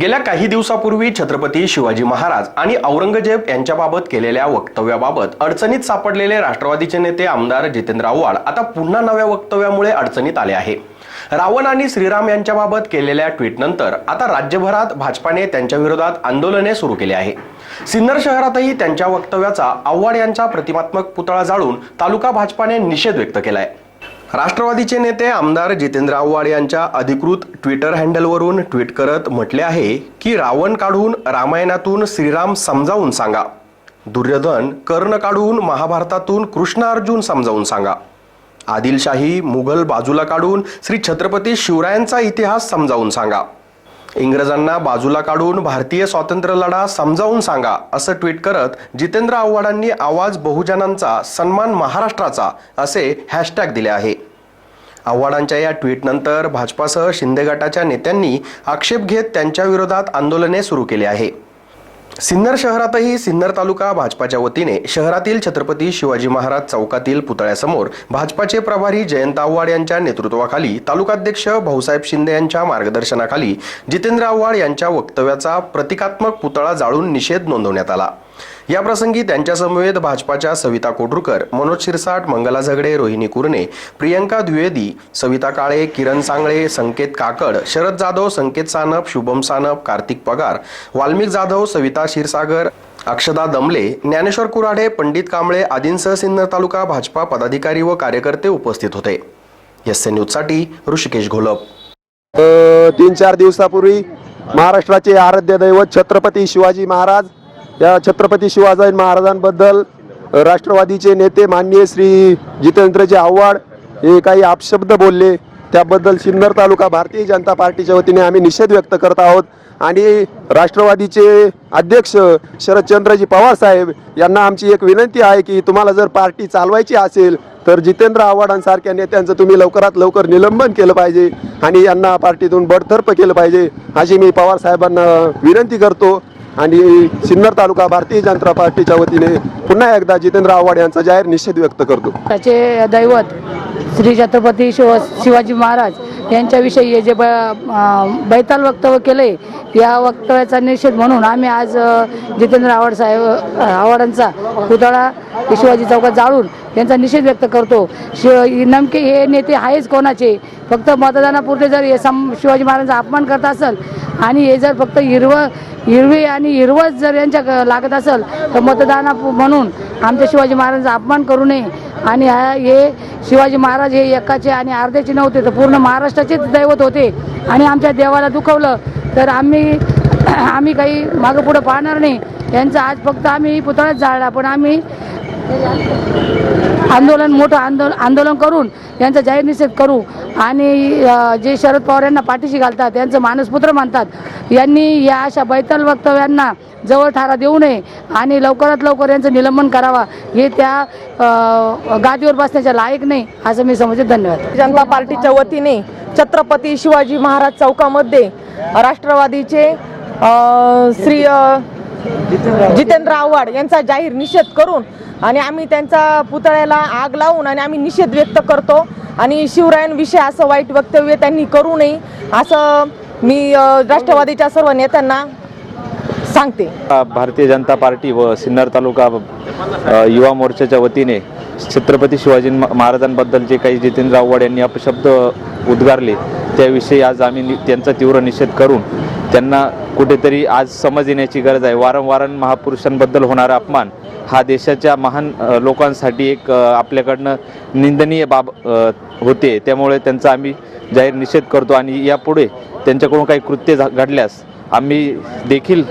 गेल्या काही दिवसापूर्वी छत्रपती शिवाजी महाराज आणि औरंगजेब यांच्याबाबत केलेल्या वक्तव्याबाबत अडचणीत सापडलेले राष्ट्रवादीचे नेते आमदार जितेंद्र आव्हाड आता पुन्हा नव्या वक्तव्यामुळे अडचणीत आले आहे. रावण आणि श्रीराम यांच्याबाबत केलेल्या ट्विटनंतर आता राज्यभरात भाजपाने त्यांच्या विरोधात आंदोलने सुरू केली आहे. सिन्नर शहरातही त्यांच्या वक्तव्याचा आव्हाड यांचा प्रतिमात्मक पुतळा जाळून तालुका भाजपाने निषेध व्यक्त केला आहे राष्ट्रवादीचे नेते आमदार जितेंद्र आव्हाड यांच्या अधिकृत ट्विटर हँडलवरून ट्विट करत म्हटले आहे की रावण काढून रामायणातून श्रीराम समजावून सांगा. दुर्योधन कर्ण काढून महाभारतातून कृष्ण अर्जुन समजावून सांगा. आदिलशाही मुघल बाजूला काढून श्री छत्रपती शिवरायांचा इतिहास समजावून सांगा. इंग्रजांना बाजूला काढून भारतीय स्वातंत्र्य लढा समजावून सांगा असं ट्विट करत जितेंद्र आव्हाडांनी आवाज बहुजनांचा सन्मान महाराष्ट्राचा असे हॅशटॅग दिले आहे. आव्हाडांच्या या ट्विटनंतर भाजपासह शिंदे गटाच्या नेत्यांनी आक्षेप घेत त्यांच्या विरोधात आंदोलने सुरू केली आहे. सिन्नर शहरातही सिन्नर तालुका भाजपाच्या वतीने शहरातील छत्रपती शिवाजी महाराज चौकातील पुतळ्यासमोर भाजपाचे प्रभारी जयंत आव्हाड यांच्या नेतृत्वाखाली तालुकाध्यक्ष भाऊसाहेब शिंदे यांच्या मार्गदर्शनाखाली जितेंद्र आव्हाड यांच्या वक्तव्याचा प्रतिकात्मक पुतळा जाळून निषेध नोंदवण्यात आला. याप्रसंगी त्यांच्यासमवेत भाजपाच्या सविता कोटुरकर मनोज शिरसाट मंगला झगडे रोहिणी कुरणे प्रियंका द्विवेदी सविता काळे किरण सांगळे संकेत काकड शरद जाधव संकेत सानप शुभम सानप कार्तिक पगार वाल्मिक जाधव सविता क्षीरसागर अक्षदा दमले ज्ञानेश्वर कुराडे पंडित कांबळे आदींसह सिन्नर तालुका भाजपा पदाधिकारी व कार्यकर्ते उपस्थित होते. एस ए न्यूजसाठी ऋषिकेश घोलप. तीन चार दिवसापूर्वी महाराष्ट्राचे आराध्य दैवत छत्रपती शिवाजी महाराज या छत्रपती शिवाजी महाराजांबद्दल राष्ट्रवादीचे नेते माननीय श्री जितेंद्रजी आव्हाड हे काही आपशब्द बोलले. त्याबद्दल सिन्नर तालुका भारतीय जनता पार्टीच्या वतीने आम्ही निषेध व्यक्त करत आहोत. आणि राष्ट्रवादीचे अध्यक्ष शरदचंद्रजी पवार साहेब यांना आमची एक विनंती आहे की तुम्हाला जर पार्टी चालवायची असेल तर जितेंद्र आव्हाडांसारख्या नेत्यांचं तुम्ही लवकरात लवकर निलंबन केलं पाहिजे आणि यांना पार्टीतून बडतर्फ केलं पाहिजे. अशी मी पवार साहेबांना विनंती करतो. आणि सिन्नर तालुका भारतीय जनता पार्टीच्या वतीने पुन्हा एकदा जितेंद्र आव्हाड यांचा जाहीर निषेध व्यक्त करतो. त्याचे दैवत श्री छत्रपती शिव शिवाजी महाराज यांच्याविषयी हे जे ब बैताल वक्तव्य केले या वक्तव्याचा निषेध म्हणून आम्ही आज जितेंद्र आव्हाड साहेब आव्हाडांचा पुतळा शिवाजी चौकात जाळून यांचा निषेध व्यक्त करतो. शिव नमके हे नेते आहेच कोणाचे? फक्त मतदानापुरते जर हे सम शिवाजी महाराजांचा अपमान करत असेल आणि हे जर फक्त हिरवं हिरवी आणि हिरवंच जर यांच्या क- लागत असेल तर मतदाना म्हणून आमच्या शिवाजी महाराजांचा अपमान करू नये. आणि हे शिवाजी महाराज हे एकाचे आणि अर्ध्याचे नव्हते तर पूर्ण महाराष्ट्राचेच दैवत होते. आणि आमच्या देवाला दुखवलं तर आम्ही आम्ही काही मागं पुढं पाहणार नाही. यांचा आज फक्त आम्ही पुतळाच जाळला पण आम्ही आंदोलन मोठं आंदोलन आंदोलन करून यांचा जाहीर निषेध करू आणि जे शरद पवार यांना पाठीशी घालतात यांचं मानसपुत्र मानतात यांनी या अशा बैतल वक्तव्यांना जवळ ठारा देऊ नये आणि लवकरात लवकर यांचं निलंबन करावा हे त्या गादीवर बसण्याच्या लायक नाही असं मी समजते धन्यवाद. जनता पार्टीच्या वतीने छत्रपती शिवाजी महाराज चौकामध्ये राष्ट्रवादीचे श्री जितेंद्र आव्हाड. यांचा जाहीर निषेध करून आणि आम्ही त्यांच्या पुतळ्याला आग लावून आणि आम्ही निषेध व्यक्त करतो. आणि शिवरायांविषयी असं वाईट वक्तव्य त्यांनी करू नये असं मी राष्ट्रवादीच्या सर्व नेत्यांना सांगते. भारतीय जनता पार्टी व सिन्नर तालुका युवा मोर्चाच्या वतीने छत्रपती शिवाजी महाराजांबद्दल जे काही जितेंद्र आव्हाड यांनी अपशब्द उद्गारले त्याविषयी आज आम्ही नि- त्यांचा तीव्र निषेध करून त्यांना कुठेतरी आज समज येण्याची गरज आहे. वारंवार महापुरुषांबद्दल होणारा अपमान हा देशाच्या महान लोकांसाठी एक आपल्याकडनं निंदनीय बाब होते. त्यामुळे त्यांचा आम्ही जाहीर निषेध करतो आणि यापुढे त्यांच्याकडून काही कृत्य झा- घडल्यास आम्ही देखील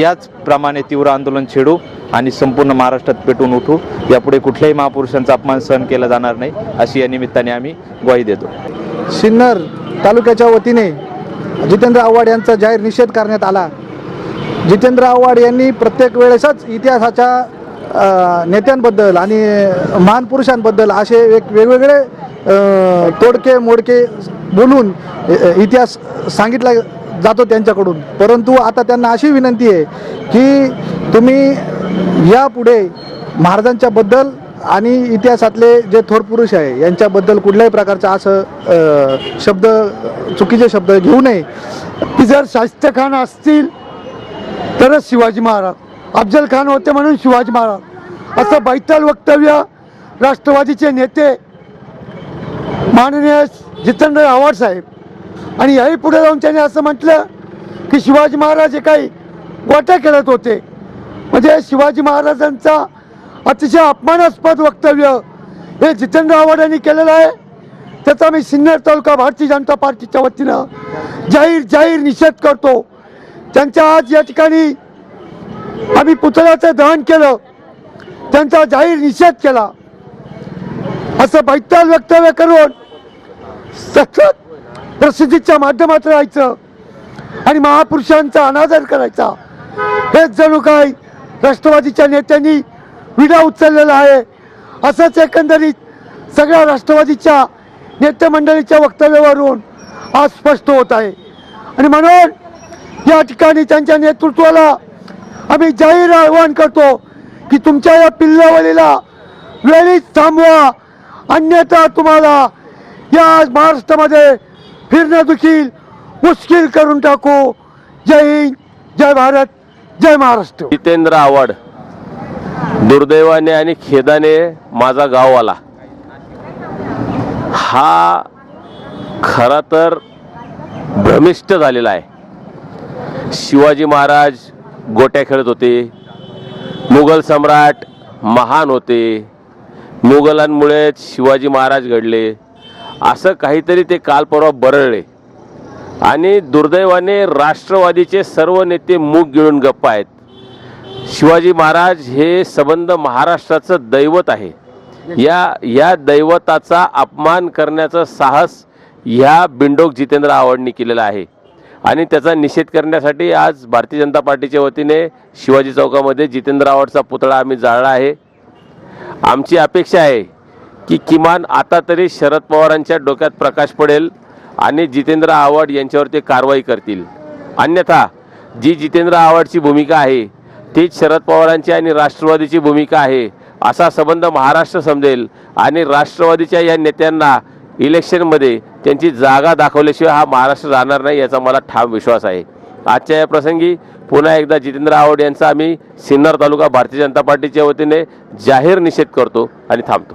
याच प्रमाणे तीव्र आंदोलन छेडू आणि संपूर्ण महाराष्ट्रात पेटून उठू. यापुढे कुठल्याही महापुरुषांचा अपमान सहन केला जाणार नाही अशी या निमित्ताने आम्ही ग्वाही देतो. सिन्नर तालुक्याच्या वतीने जितेंद्र आव्हाड यांचा जाहीर निषेध करण्यात आला. जितेंद्र आव्हाड यांनी प्रत्येक वेळेसच इतिहासाच्या नेत्यांबद्दल आणि महान पुरुषांबद्दल असे एक वेगवेगळे तोडके मोडके बोलून इतिहास सांगितला जातो त्यांच्याकडून. परंतु आता त्यांना अशी विनंती आहे की तुम्ही यापुढे महाराजांच्याबद्दल आणि इतिहासातले जे थोर पुरुष आहे यांच्याबद्दल कुठल्याही प्रकारचा असं शब्द चुकीचे शब्द घेऊ नये. की जर शाहिस्ते खान असतील तरच शिवाजी महाराज. अफजल खान होते म्हणून शिवाजी महाराज. असं बैताल वक्तव्य राष्ट्रवादीचे नेते माननीय जितेंद्र आव्हाड साहेब. आणि याही पुढे जाऊन त्यांनी असं म्हटलं की शिवाजी महाराज हे काही गोट्या खेळत होते. म्हणजे शिवाजी महाराजांचा अतिशय अपमानास्पद वक्तव्य हे जितेंद्र आव्हाड यांनी केलेलं आहे. त्याचा मी सिन्नर तालुका भारतीय जनता पार्टीच्या वतीनं जाहीर जाहीर निषेध करतो. त्यांच्या आज या ठिकाणी आम्ही पुतळ्याचं दहन केलं. त्यांचा जाहीर निषेध केला. असं बैताल वक्तव्य करून सतत प्रसिद्धीच्या माध्यमात राहायचं आणि महापुरुषांचा अनादर करायचा. हेच जणू काय राष्ट्रवादीच्या नेत्यांनी विडा उचललेला आहे. असंच एकंदरीत सगळ्या राष्ट्रवादीच्या नेते मंडळीच्या वक्तव्यावरून आज स्पष्ट होत आहे. आणि म्हणून या ठिकाणी त्यांच्या नेतृत्वाला आम्ही जाहीर आव्हान करतो की तुमच्या या पिल्लावलीला वेळीच थांबवा. अन्यथा तुम्हाला या महाराष्ट्रामध्ये फिरणं देखील मुश्किल करून टाकू. जय हिंद जय भारत जय महाराष्ट्र. जितेंद्र आव्हाड. दुर्दैवाने आणि खेदाने माझा गाव आला. हा खरा तर भ्रमिष्ट झालेला आहे. शिवाजी महाराज गोट्या खेळत होते. मुघल सम्राट महान होते. मुघलांमुळेच शिवाजी महाराज घडले. असं काहीतरी ते काल परवा बरळले. आणि दुर्दैवाने राष्ट्रवादीचे सर्व नेते मूग गिळून गप्पा आहेत. शिवाजी महाराज हे संबंध महाराष्ट्राचं दैवत आहे. या या दैवताचा अपमान करण्याचं साहस ह्या बिंडोक जितेंद्र आव्हाडनी केलेलं आहे. आणि त्याचा निषेध करण्यासाठी आज भारतीय जनता पार्टीच्या वतीने शिवाजी चौकामध्ये जितेंद्र आव्हाडचा पुतळा आम्ही जाळला आहे. आमची अपेक्षा आहे की किमान आता तरी शरद पवारांच्या डोक्यात प्रकाश पडेल आणि जितेंद्र आव्हाड यांच्यावरती कारवाई करतील. अन्यथा जी जितेंद्र आव्हाडची भूमिका आहे तीच शरद पवारांची आणि राष्ट्रवादीची भूमिका आहे असा संबंध महाराष्ट्र समजेल. आणि राष्ट्रवादीच्या या नेत्यांना इलेक्शनमध्ये त्यांची जागा दाखवल्याशिवाय हा महाराष्ट्र राहणार नाही याचा मला ठाम विश्वास आहे. आजच्या या प्रसंगी पुन्हा एकदा जितेंद्र आव्हाड यांचा आम्ही सिन्नर तालुका भारतीय जनता पार्टीच्या वतीने जाहीर निषेध करतो आणि थांबतो.